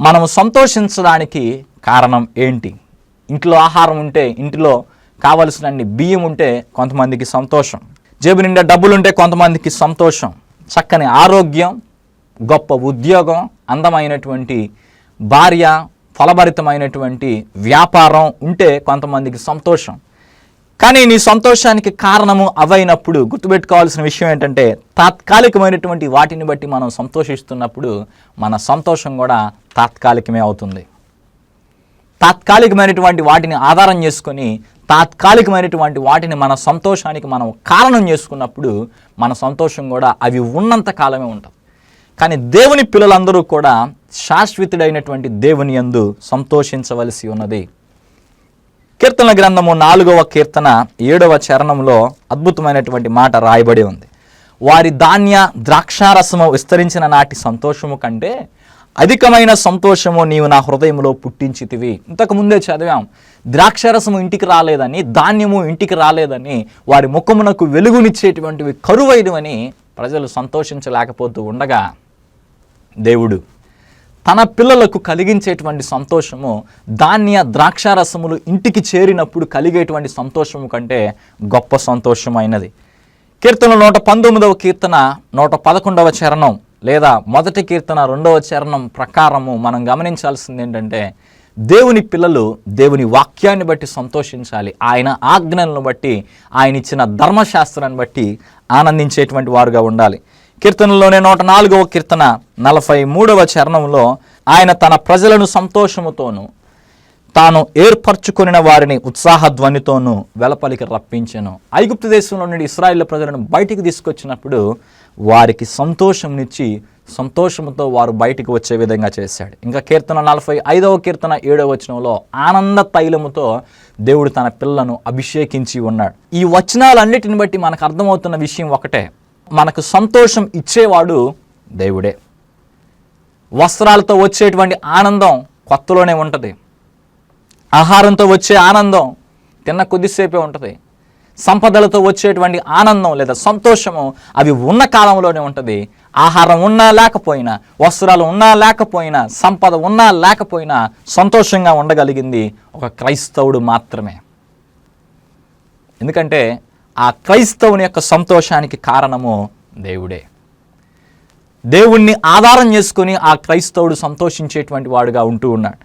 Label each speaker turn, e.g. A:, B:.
A: మనం సంతోషించడానికి కారణం ఏంటి? ఇంట్లో ఆహారం ఉంటే ఇంటిలో కావలసినన్ని బియ్యం ఉంటే కొంతమందికి సంతోషం. జేబు నిండా డబ్బులు ఉంటే కొంతమందికి సంతోషం. చక్కని ఆరోగ్యం గొప్ప ఉద్యోగం అందమైనటువంటి భార్య ఫలభరితమైనటువంటి వ్యాపారం ఉంటే కొంతమందికి సంతోషం. కానీ నీ సంతోషానికి కారణము అవైనప్పుడు గుర్తుపెట్టుకోవాల్సిన విషయం ఏంటంటే తాత్కాలికమైనటువంటి వాటిని బట్టి మనం సంతోషిస్తున్నప్పుడు మన సంతోషం కూడా తాత్కాలికమే అవుతుంది. తాత్కాలికమైనటువంటి వాటిని ఆధారం చేసుకొని తాత్కాలికమైనటువంటి వాటిని మన సంతోషానికి మనం కారణం చేసుకున్నప్పుడు మన సంతోషం కూడా అవి ఉన్నంత కాలమే ఉంటుంది కానీ దేవుని పిల్లలందరూ కూడా శాశ్వతుడైనటువంటి దేవుని యందు సంతోషించవలసి ఉన్నది. కీర్తన గ్రంథము నాలుగవ కీర్తన ఏడవ చరణంలో అద్భుతమైనటువంటి మాట రాయబడి ఉంది. వారి ధాన్య ద్రాక్షారసము విస్తరించిన నాటి సంతోషము కంటే అధికమైన సంతోషము నీవు నా హృదయంలో పుట్టించితివి. ఇంతకు ముందే చదివాం ద్రాక్షరసము ఇంటికి రాలేదని ధాన్యము ఇంటికి రాలేదని వారి ముఖమునకు వెలుగునిచ్చేటువంటివి కరువైనవని ప్రజలు సంతోషించలేకపోతూ ఉండగా దేవుడు తన పిల్లలకు కలిగించేటువంటి సంతోషము ధాన్య ద్రాక్షారసములు ఇంటికి చేరినప్పుడు కలిగేటువంటి సంతోషము కంటే గొప్ప సంతోషమైనది. కీర్తన నూట పంతొమ్మిదవ కీర్తన నూట పదకొండవ చరణం లేదా మొదటి కీర్తన రెండవ చరణం ప్రకారము మనం గమనించాల్సింది ఏంటంటే దేవుని పిల్లలు దేవుని వాక్యాన్ని బట్టి సంతోషించాలి. ఆయన ఆజ్ఞలను బట్టి ఆయన ఇచ్చిన ధర్మశాస్త్రాన్ని బట్టి ఆనందించేటువంటి వారుగా ఉండాలి. కీర్తనలోనే నూట నాలుగవ కీర్తన నలభై మూడవ చరణంలో ఆయన తన ప్రజలను సంతోషముతోను తాను ఏర్పరచుకొనిన వారిని ఉత్సాహధ్వనితోనూ వెలపలికి రప్పించాను. ఐగుప్తు దేశంలో నుండి ఇస్రాయిల్ ప్రజలను బయటికి తీసుకొచ్చినప్పుడు వారికి సంతోషంనిచ్చి సంతోషంతో వారు బయటికి వచ్చే విధంగా చేశాడు. ఇంకా కీర్తన నలభై ఐదవ కీర్తన ఏడవ వచనంలో ఆనంద తైలముతో దేవుడు తన పిల్లను అభిషేకించి ఉన్నాడు. ఈ వచనాలన్నిటిని బట్టి మనకు అర్థమవుతున్న విషయం ఒకటే. మనకు సంతోషం ఇచ్చేవాడు దేవుడే. వస్త్రాలతో వచ్చేటువంటి ఆనందం కొత్తలోనే ఉంటుంది. ఆహారంతో వచ్చే ఆనందం తిన్న కొద్దిసేపే ఉంటుంది. సంపదలతో వచ్చేటువంటి ఆనందం లేదా సంతోషము అవి ఉన్న కాలంలోనే ఉంటుంది. ఆహారం ఉన్నా లేకపోయినా వస్త్రాలు ఉన్నా లేకపోయినా సంపద ఉన్నా లేకపోయినా సంతోషంగా ఉండగలిగింది ఒక క్రైస్తవుడు మాత్రమే. ఎందుకంటే ఆ క్రైస్తవుని యొక్క సంతోషానికి కారణము దేవుడే. దేవుణ్ణి ఆధారం చేసుకొని ఆ క్రైస్తవుడు సంతోషించేటువంటి వాడుగా ఉంటూ ఉన్నాడు.